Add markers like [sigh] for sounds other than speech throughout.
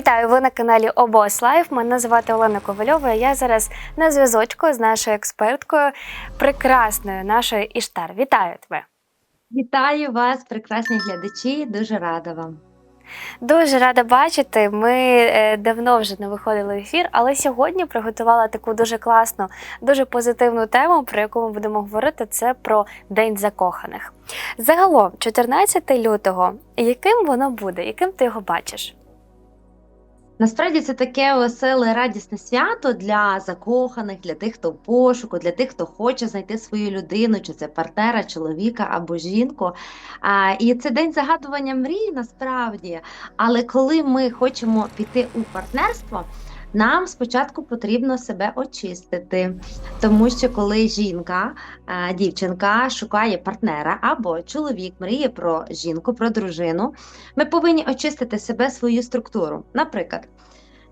Вітаю! Ви на каналі Обос Лайф. Мене звати Олена Ковальова. і Я зараз на зв'язочку з нашою експерткою, прекрасною нашою Іштар. Вітаю тебе! Вітаю вас, прекрасні глядачі. Дуже рада вам. Дуже рада бачити. Ми е, давно вже не виходили в ефір, але сьогодні приготувала таку дуже класну, дуже позитивну тему, про яку ми будемо говорити. Це про День закоханих. Загалом, 14 лютого, яким воно буде? Яким ти його бачиш? Насправді це таке веселе, радісне свято для закоханих, для тих, хто в пошуку, для тих, хто хоче знайти свою людину, чи це партнера, чоловіка або жінку. А, І це день загадування мрій насправді. Але коли ми хочемо піти у партнерство, нам спочатку потрібно себе очистити, тому що коли жінка, дівчинка шукає партнера або чоловік мріє про жінку, про дружину, ми повинні очистити себе свою структуру. Наприклад,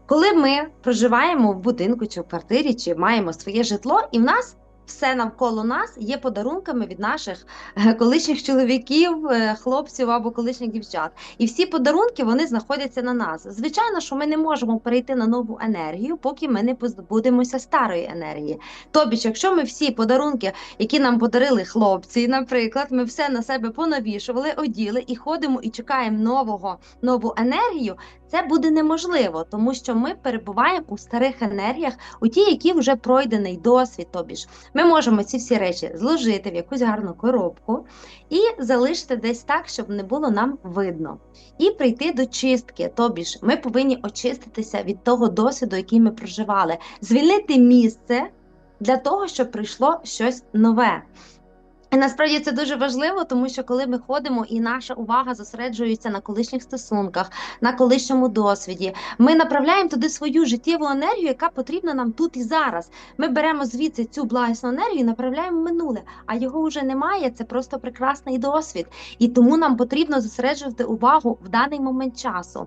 коли ми проживаємо в будинку чи в квартирі, чи маємо своє житло, і в нас все навколо нас є подарунками від наших е, колишніх чоловіків, е, хлопців або колишніх дівчат. І всі подарунки вони знаходяться на нас. Звичайно, що ми не можемо перейти на нову енергію, поки ми не позбудемося старої енергії. Тобі, якщо ми всі подарунки, які нам подарили хлопці, наприклад, ми все на себе понавішували, оділи і ходимо і чекаємо нового нову енергію. Це буде неможливо, тому що ми перебуваємо у старих енергіях, у ті, які вже пройдений досвід. Тобі ж ми можемо ці всі речі зложити в якусь гарну коробку і залишити десь так, щоб не було нам видно. І прийти до чистки. Тобі ж ми повинні очиститися від того досвіду, який ми проживали, звільнити місце для того, щоб прийшло щось нове. Насправді це дуже важливо, тому що коли ми ходимо і наша увага зосереджується на колишніх стосунках, на колишньому досвіді, ми направляємо туди свою життєву енергію, яка потрібна нам тут і зараз. Ми беремо звідси цю благісну енергію і направляємо в минуле, а його вже немає. Це просто прекрасний досвід. І тому нам потрібно зосереджувати увагу в даний момент часу.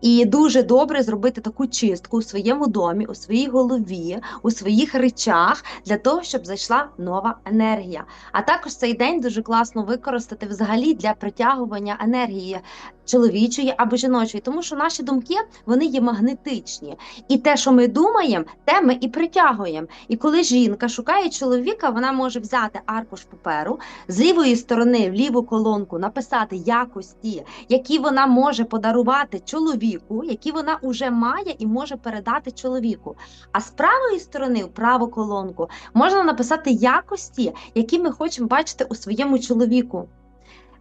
І дуже добре зробити таку чистку у своєму домі, у своїй голові, у своїх речах для того, щоб зайшла нова енергія. А так також цей день дуже класно використати взагалі для притягування енергії чоловічої або жіночої, тому що наші думки вони є магнетичні, і те, що ми думаємо, те ми і притягуємо. І коли жінка шукає чоловіка, вона може взяти аркуш паперу з лівої сторони в ліву колонку, написати якості, які вона може подарувати чоловіку, які вона вже має і може передати чоловіку. А з правої сторони, в праву колонку, можна написати якості, які ми хочемо бачити у своєму чоловіку.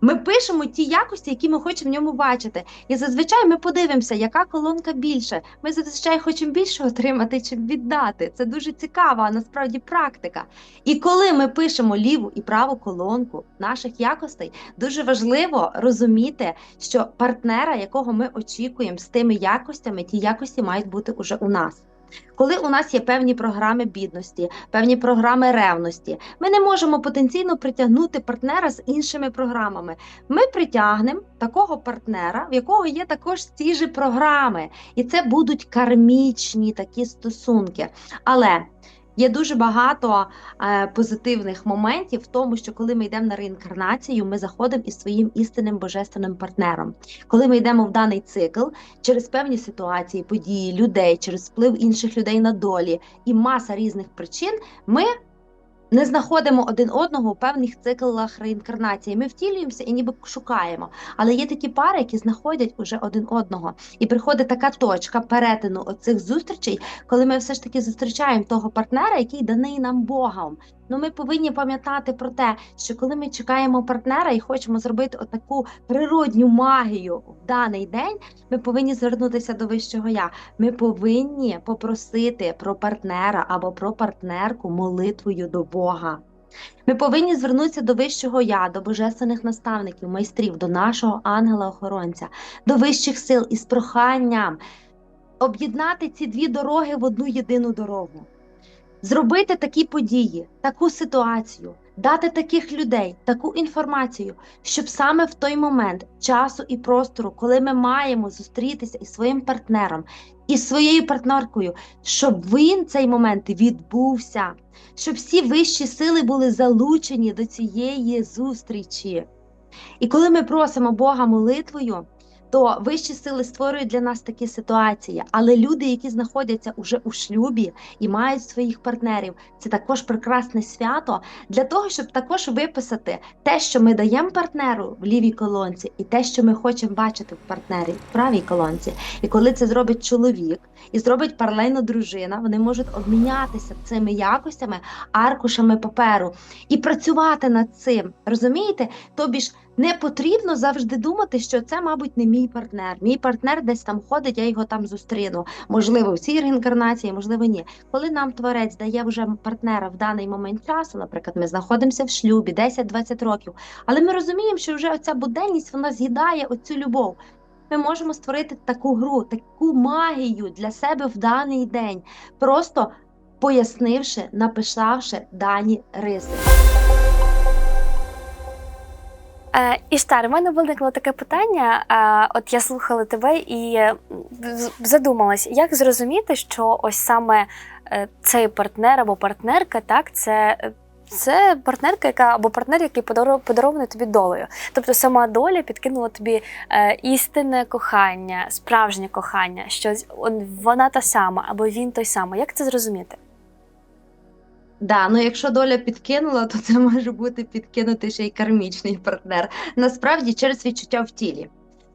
Ми пишемо ті якості, які ми хочемо в ньому бачити. І зазвичай ми подивимося, яка колонка більше. Ми зазвичай хочемо більше [laughs] отримати, чим віддати. Це дуже цікава, насправді практика. І коли ми пишемо ліву і праву колонку наших якостей, дуже важливо розуміти, що партнера, якого ми очікуємо з тими якостями, ті якості мають бути уже у нас. Коли у нас є певні програми бідності, певні програми ревності, ми не можемо потенційно притягнути партнера з іншими програмами. Ми притягнемо такого партнера, в якого є також ці ж програми, і це будуть кармічні такі стосунки. Але Є дуже багато е, позитивних моментів в тому, що коли ми йдемо на реінкарнацію, ми заходимо із своїм істинним божественним партнером. Коли ми йдемо в даний цикл через певні ситуації, події, людей, через вплив інших людей на долі і маса різних причин, ми не знаходимо один одного у певних циклах реінкарнації. Ми втілюємося і ніби шукаємо. Але є такі пари, які знаходять уже один одного. І приходить така точка перетину оцих зустрічей, коли ми все ж таки зустрічаємо того партнера, який даний нам Богом. Ну, ми повинні пам'ятати про те, що коли ми чекаємо партнера і хочемо зробити отаку природню магію в даний день, ми повинні звернутися до вищого я. Ми повинні попросити про партнера або про партнерку молитвою до Бога. Ми повинні звернутися до вищого я, до божественних наставників, майстрів, до нашого ангела-охоронця, до вищих сил із проханням об'єднати ці дві дороги в одну єдину дорогу зробити такі події, таку ситуацію, дати таких людей, таку інформацію, щоб саме в той момент часу і простору, коли ми маємо зустрітися із своїм партнером, із своєю партнеркою, щоб він цей момент відбувся, щоб всі вищі сили були залучені до цієї зустрічі. І коли ми просимо Бога молитвою, то вищі сили створюють для нас такі ситуації. Але люди, які знаходяться уже у шлюбі і мають своїх партнерів, це також прекрасне свято для того, щоб також виписати те, що ми даємо партнеру в лівій колонці, і те, що ми хочемо бачити в партнері в правій колонці. І коли це зробить чоловік і зробить паралельно дружина, вони можуть обмінятися цими якостями, аркушами паперу і працювати над цим. Розумієте? Тобі ж не потрібно завжди думати, що це, мабуть, не мій партнер. Мій партнер десь там ходить, я його там зустріну. Можливо, в цій реінкарнації, можливо, ні. Коли нам творець дає вже партнера в даний момент часу, наприклад, ми знаходимося в шлюбі 10-20 років, але ми розуміємо, що вже оця буденність вона з'їдає оцю любов. Ми можемо створити таку гру, таку магію для себе в даний день, просто пояснивши, написавши дані риси. Е, Іштар, в мене виникло таке питання. Е, от я слухала тебе і е, задумалась, як зрозуміти, що ось саме е, цей партнер або партнерка, так, це. Це партнерка, яка або партнер, який подаро- подарований тобі долею. Тобто сама доля підкинула тобі істинне кохання, справжнє кохання, що вона та сама, або він той самий. Як це зрозуміти? Да, ну якщо доля підкинула, то це може бути підкинутий ще й кармічний партнер. Насправді через відчуття в тілі,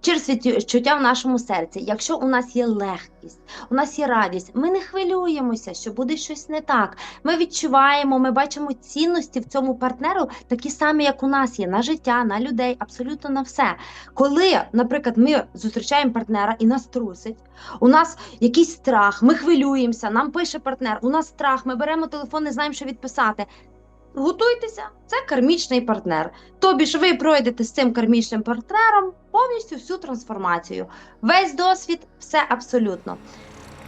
через відчуття в нашому серці. Якщо у нас є легкість, у нас є радість, ми не хвилюємося, що буде щось не так. Ми відчуваємо, ми бачимо цінності в цьому партнеру, такі самі, як у нас є на життя, на людей, абсолютно на все. Коли, наприклад, ми зустрічаємо партнера і нас трусить, у нас якийсь страх, ми хвилюємося, нам пише партнер, у нас страх, ми беремо телефон, не знаємо, що відписати. Готуйтеся, це кармічний партнер. Тобі ж ви пройдете з цим кармічним партнером повністю всю трансформацію. Весь досвід, все абсолютно.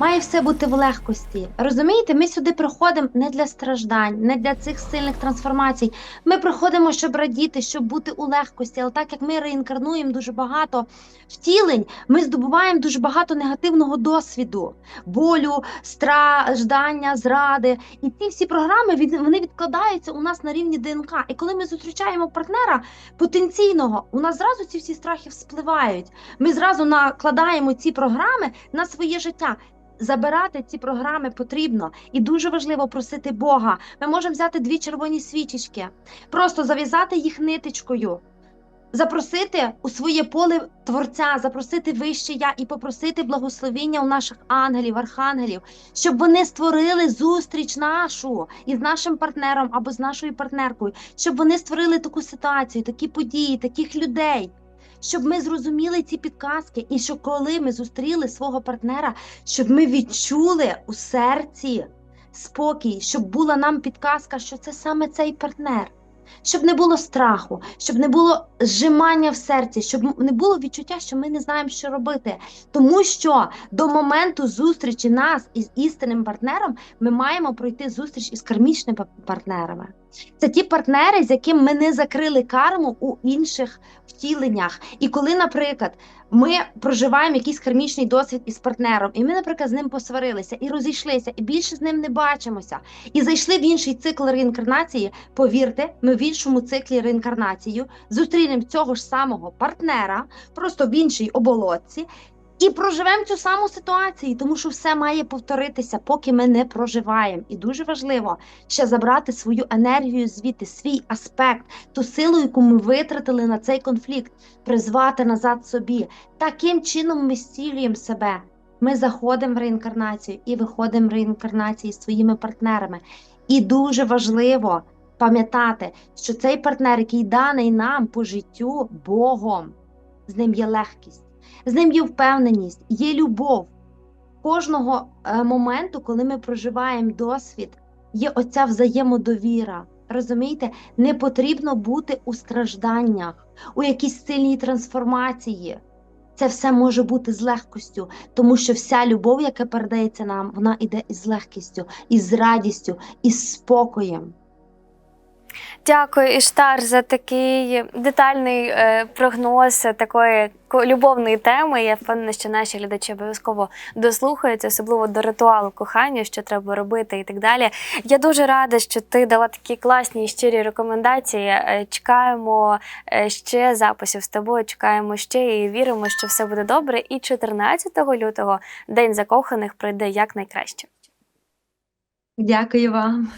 Має все бути в легкості. Розумієте, ми сюди приходимо не для страждань, не для цих сильних трансформацій. Ми приходимо, щоб радіти, щоб бути у легкості. Але так як ми реінкарнуємо дуже багато втілень, ми здобуваємо дуже багато негативного досвіду, болю, страждання, зради. І ці всі програми вони відкладаються у нас на рівні ДНК. І коли ми зустрічаємо партнера потенційного, у нас зразу ці всі страхи вспливають. Ми зразу накладаємо ці програми на своє життя. Забирати ці програми потрібно і дуже важливо просити Бога. Ми можемо взяти дві червоні свічечки, просто зав'язати їх ниточкою, запросити у своє поле творця, запросити вище я і попросити благословіння у наших ангелів, архангелів, щоб вони створили зустріч нашу із нашим партнером або з нашою партнеркою, щоб вони створили таку ситуацію, такі події, таких людей. Щоб ми зрозуміли ці підказки, і що коли ми зустріли свого партнера, щоб ми відчули у серці спокій, щоб була нам підказка, що це саме цей партнер, щоб не було страху, щоб не було зжимання в серці, щоб не було відчуття, що ми не знаємо, що робити. Тому що до моменту зустрічі нас із істинним партнером ми маємо пройти зустріч із кармічними партнерами. Це ті партнери, з якими ми не закрили карму у інших втіленнях. І коли, наприклад, ми проживаємо якийсь кармічний досвід із партнером, і ми, наприклад, з ним посварилися і розійшлися, і більше з ним не бачимося, і зайшли в інший цикл реінкарнації. Повірте, ми в іншому циклі реінкарнації зустрінемо цього ж самого партнера, просто в іншій оболотці. І проживемо цю саму ситуацію, тому що все має повторитися, поки ми не проживаємо. І дуже важливо ще забрати свою енергію звідти, свій аспект, ту силу, яку ми витратили на цей конфлікт, призвати назад собі. Таким чином ми зцілюємо себе. Ми заходимо в реінкарнацію і виходимо в реінкарнації з своїми партнерами. І дуже важливо пам'ятати, що цей партнер, який даний нам по життю Богом, з ним є легкість, з ним є впевненість, є любов. Кожного е, моменту, коли ми проживаємо досвід, є оця взаємодовіра. Розумієте, не потрібно бути у стражданнях, у якійсь сильній трансформації. Це все може бути з легкостю, тому що вся любов, яка передається нам, вона йде із легкістю, із радістю, із спокоєм. Дякую, Іштар, за такий детальний е, прогноз такої любовної теми. Я впевнена, що наші глядачі обов'язково дослухаються, особливо до ритуалу кохання, що треба робити і так далі. Я дуже рада, що ти дала такі класні і щирі рекомендації. Е, Чекаємо е, ще записів з тобою, чекаємо ще і віримо, що все буде добре. І 14 лютого День закоханих пройде якнайкраще. Дякую вам.